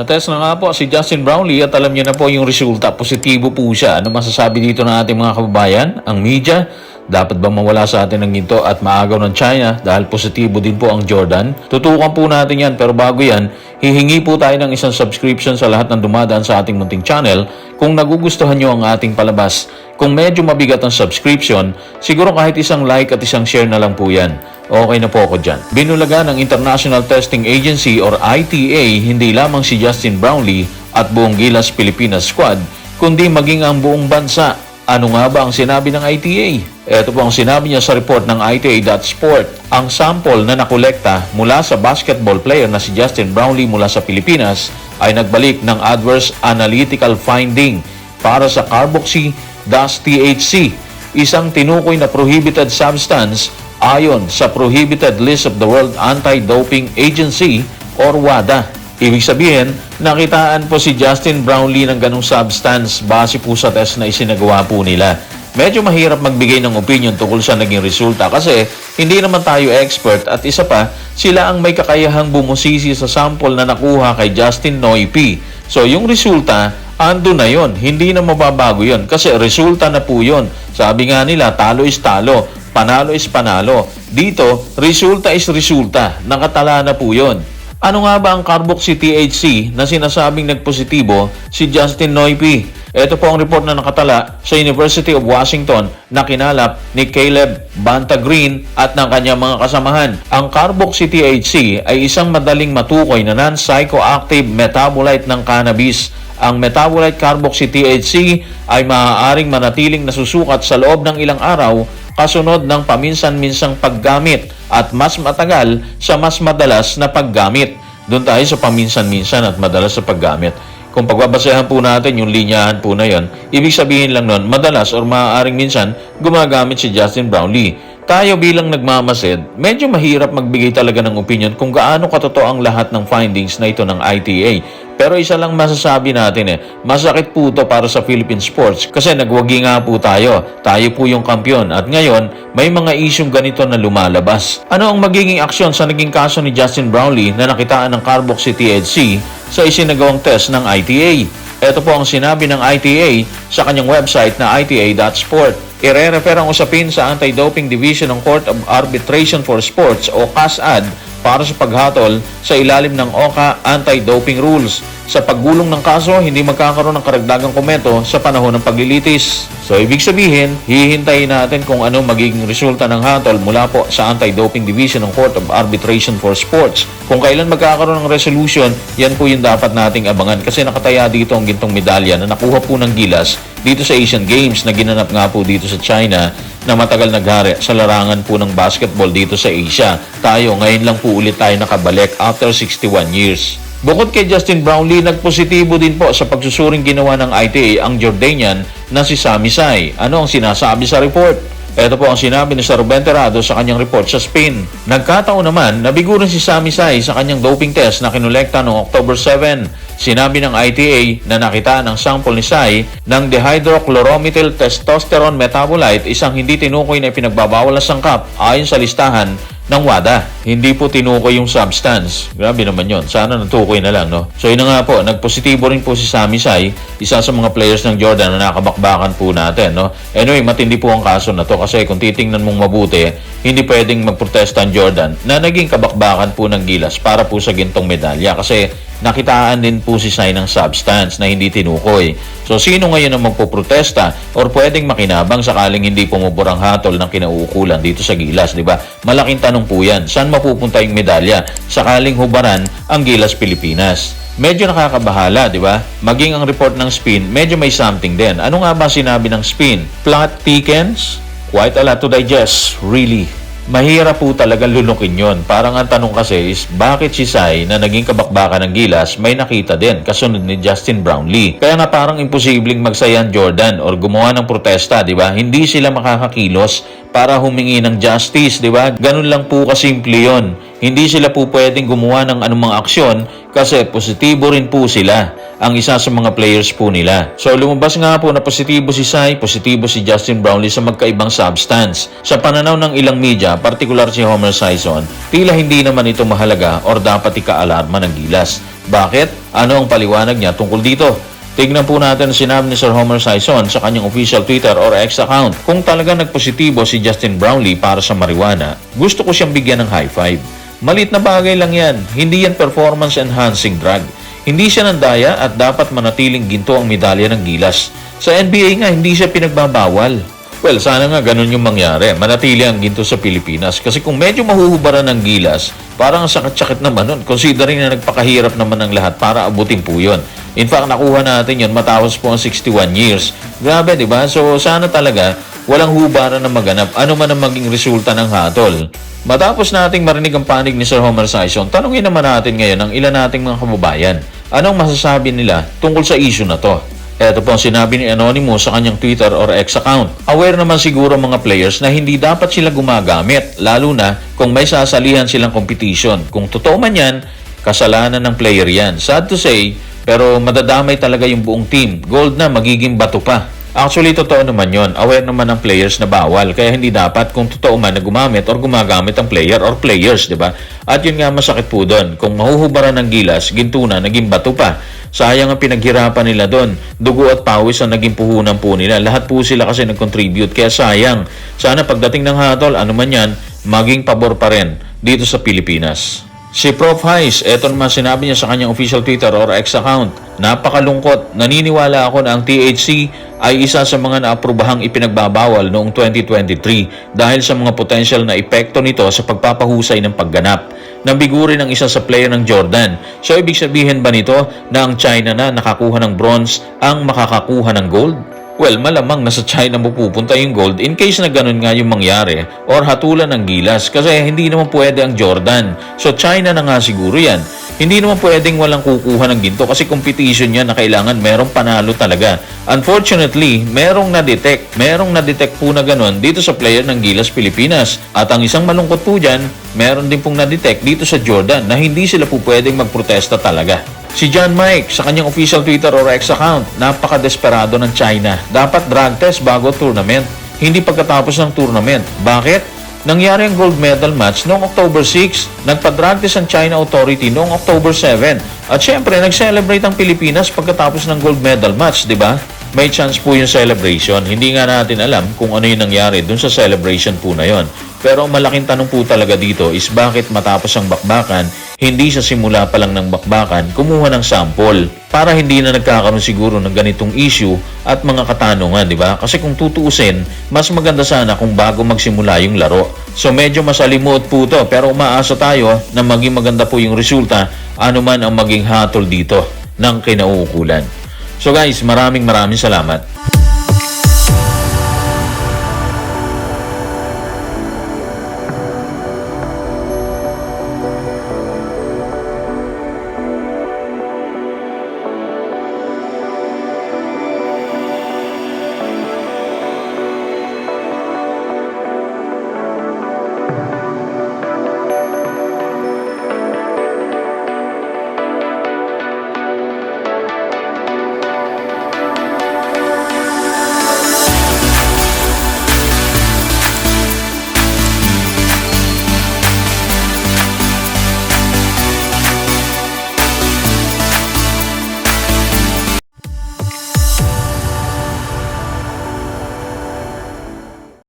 Natest na nga po si Justin Brownlee at alam niyo na po yung resulta. Positibo po siya. Ano masasabi dito ng ating mga kababayan? Ang media, dapat ba mawala sa atin ng ginto at maagaw ng China dahil positibo din po ang Jordan? Tutukan po natin yan pero bago yan, hihingi po tayo ng isang subscription sa lahat ng dumadaan sa ating munting channel kung nagugustuhan nyo ang ating palabas. Kung medyo mabigat ang subscription, siguro kahit isang like at isang share na lang po yan. Okay na po ako dyan. Binulaga ng International Testing Agency or ITA hindi lamang si Justin Brownlee at buong Gilas Pilipinas squad, kundi maging ang buong bansa. Ano nga ba ang sinabi ng ITA? Ito po ang sinabi niya sa report ng ITA.sport. Ang sample na nakolekta mula sa basketball player na si Justin Brownlee mula sa Pilipinas ay nagbalik ng adverse analytical finding para sa carboxy-THC, isang tinukoy na prohibited substance ayon sa Prohibited List of the World Anti-Doping Agency or WADA. Ibig sabihin, nakitaan po si Justin Brownlee ng ganong substance base po sa test na isinagawa po nila. Medyo mahirap magbigay ng opinion tungkol sa naging resulta kasi hindi naman tayo expert at isa pa, sila ang may kakayahang bumusisi sa sample na nakuha kay Justin Noy So yung resulta, ando na yon Hindi na mababago yon kasi resulta na po yon Sabi nga nila, talo is talo, panalo is panalo. Dito, resulta is resulta. Nakatala na po yon ano nga ba ang carboxy-THC na sinasabing nagpositibo si Justin Noype? Ito po ang report na nakatala sa University of Washington na kinalap ni Caleb Banta Green at ng kanyang mga kasamahan. Ang carboxy-THC ay isang madaling matukoy na non-psychoactive metabolite ng cannabis. Ang metabolite carboxy-THC ay maaaring manatiling nasusukat sa loob ng ilang araw kasunod ng paminsan-minsang paggamit at mas matagal sa mas madalas na paggamit. Doon tayo sa paminsan-minsan at madalas sa paggamit. Kung pagbabasehan po natin yung linyahan po na yon, ibig sabihin lang nun, madalas or maaaring minsan gumagamit si Justin Brownlee. Tayo bilang nagmamasid, medyo mahirap magbigay talaga ng opinion kung gaano katotoo ang lahat ng findings na ito ng ITA. Pero isa lang masasabi natin eh, masakit po ito para sa Philippine sports kasi nagwagi nga po tayo. Tayo po yung kampiyon at ngayon may mga isyong ganito na lumalabas. Ano ang magiging aksyon sa naging kaso ni Justin Brownlee na nakitaan ng carboxy-THC sa isinagawang test ng ITA? Ito po ang sinabi ng ITA sa kanyang website na ita.sport. Ire-refer ang usapin sa Anti-Doping Division ng Court of Arbitration for Sports o CASAD para sa paghatol sa ilalim ng OCA Anti-Doping Rules. Sa paggulong ng kaso, hindi magkakaroon ng karagdagang komento sa panahon ng paglilitis. So, ibig sabihin, hihintayin natin kung ano magiging resulta ng hatol mula po sa Anti-Doping Division ng Court of Arbitration for Sports. Kung kailan magkakaroon ng resolution, yan po yung dapat nating abangan kasi nakataya dito ang gintong medalya na nakuha po ng gilas dito sa Asian Games na ginanap nga po dito sa China na matagal naghari sa larangan po ng basketball dito sa Asia. Tayo, ngayon lang po ulit tayo nakabalik after 61 years. Bukod kay Justin Brownlee, nagpositibo din po sa pagsusuring ginawa ng ITA ang Jordanian na si Sami Sai. Ano ang sinasabi sa report? Ito po ang sinabi ni Sir Terrado sa kanyang report sa Spain. Nagkataon naman, nabigo rin si Sami Sai sa kanyang doping test na kinolekta noong October 7. Sinabi ng ITA na nakita ng sample ni Sai ng dihydrochloromethyl testosterone metabolite, isang hindi tinukoy na pinagbabawal na sangkap ayon sa listahan ng WADA. Hindi po tinukoy yung substance. Grabe naman yon. Sana natukoy na lang, no? So, yun nga po. Nagpositibo rin po si Sami Sai, isa sa mga players ng Jordan na nakabakbakan po natin, no? Anyway, matindi po ang kaso na to kasi kung titingnan mong mabuti, hindi pwedeng magprotesta ang Jordan na naging kabakbakan po ng gilas para po sa gintong medalya kasi nakitaan din po si Sai ng substance na hindi tinukoy. So, sino ngayon ang magpoprotesta or pwedeng makinabang sakaling hindi pumuburang hatol ng kinauukulan dito sa gilas, di ba? Malaking tanong po yan. Saan mapupunta yung medalya sakaling hubaran ang gilas Pilipinas? Medyo nakakabahala, di ba? Maging ang report ng spin, medyo may something din. Ano nga ba sinabi ng spin? Plot thickens? Quite a lot to digest, really. Mahirap po talaga lunukin yon. Parang ang tanong kasi is, bakit si Sai na naging kabakbakan ng gilas may nakita din kasunod ni Justin Brownlee? Kaya nga parang imposibleng magsayan Jordan or gumawa ng protesta, di ba? Hindi sila makakakilos para humingi ng justice, di ba? Ganun lang po kasimple yon. Hindi sila po pwedeng gumawa ng anumang aksyon kasi positibo rin po sila ang isa sa mga players po nila. So lumabas nga po na positibo si Sai, positibo si Justin Brownlee sa magkaibang substance. Sa pananaw ng ilang media, partikular si Homer Sison, tila hindi naman ito mahalaga or dapat ika-alarma ng gilas. Bakit? Ano ang paliwanag niya tungkol dito? Tignan po natin ang sinabi ni Sir Homer Sison sa kanyang official Twitter or X account. Kung talaga nagpositibo si Justin Brownlee para sa marijuana, gusto ko siyang bigyan ng high five. Malit na bagay lang yan. Hindi yan performance enhancing drug. Hindi siya nandaya at dapat manatiling ginto ang medalya ng gilas. Sa NBA nga, hindi siya pinagbabawal. Well, sana nga ganun yung mangyari. Manatili ang ginto sa Pilipinas. Kasi kung medyo mahuhubaran ng gilas, parang ang sakit-sakit naman nun. Considering na nagpakahirap naman ng lahat para abutin po yun. In fact, nakuha natin yun matapos po ang 61 years. Grabe, di ba? So, sana talaga walang hubaran na maganap ano man ang maging resulta ng hatol. Matapos nating marinig ang panig ni Sir Homer Sison, tanungin naman natin ngayon ang ilan nating mga kababayan. Anong masasabi nila tungkol sa issue na to? Ito po ang sinabi ni Anonymous sa kanyang Twitter or X account. Aware naman siguro mga players na hindi dapat sila gumagamit, lalo na kung may sasalihan silang competition. Kung totoo man yan, kasalanan ng player yan. Sad to say, pero madadamay talaga yung buong team. Gold na, magiging bato pa. Actually, totoo naman yon. Aware naman ng players na bawal. Kaya hindi dapat kung totoo man na gumamit or gumagamit ang player or players, di ba? At yun nga masakit po doon. Kung mahuhubaran ng gilas, ginto na, naging bato pa. Sayang ang pinaghirapan nila doon. Dugo at pawis ang naging puhunan po nila. Lahat po sila kasi nag-contribute. Kaya sayang. Sana pagdating ng hatol, ano man yan, maging pabor pa rin dito sa Pilipinas. Si Prof. Heis, eto naman sinabi niya sa kanyang official Twitter or X account. Napakalungkot, naniniwala ako na ang THC ay isa sa mga naaprobahang ipinagbabawal noong 2023 dahil sa mga potential na epekto nito sa pagpapahusay ng pagganap. Nambigurin ang isa sa player ng Jordan. So ibig sabihin ba nito na ang China na nakakuha ng bronze ang makakakuha ng gold? Well, malamang nasa China mo pupunta yung gold in case na ganun nga yung mangyari or hatulan ng gilas kasi hindi naman pwede ang Jordan. So China na nga siguro yan. Hindi naman pwedeng walang kukuha ng ginto kasi competition yan na kailangan merong panalo talaga. Unfortunately, merong na-detect. Merong na-detect po na ganun dito sa player ng Gilas Pilipinas. At ang isang malungkot po dyan, meron din pong na-detect dito sa Jordan na hindi sila po pwedeng magprotesta talaga. Si John Mike sa kanyang official Twitter or X account, napaka-desperado ng China. Dapat drug test bago tournament, hindi pagkatapos ng tournament. Bakit? Nangyari ang gold medal match noong October 6. Nagpa-drug test ang China Authority noong October 7. At syempre, nag-celebrate ang Pilipinas pagkatapos ng gold medal match, di ba? May chance po yung celebration. Hindi nga natin alam kung ano yung nangyari dun sa celebration po na yon. Pero malaking tanong po talaga dito is bakit matapos ang bakbakan, hindi sa simula pa lang ng bakbakan, kumuha ng sample para hindi na nagkakaroon siguro ng ganitong issue at mga katanungan, di ba? Kasi kung tutuusin, mas maganda sana kung bago magsimula yung laro. So medyo masalimuot po to pero umaasa tayo na maging maganda po yung resulta ano man ang maging hatol dito ng kinauukulan. So guys, maraming maraming salamat.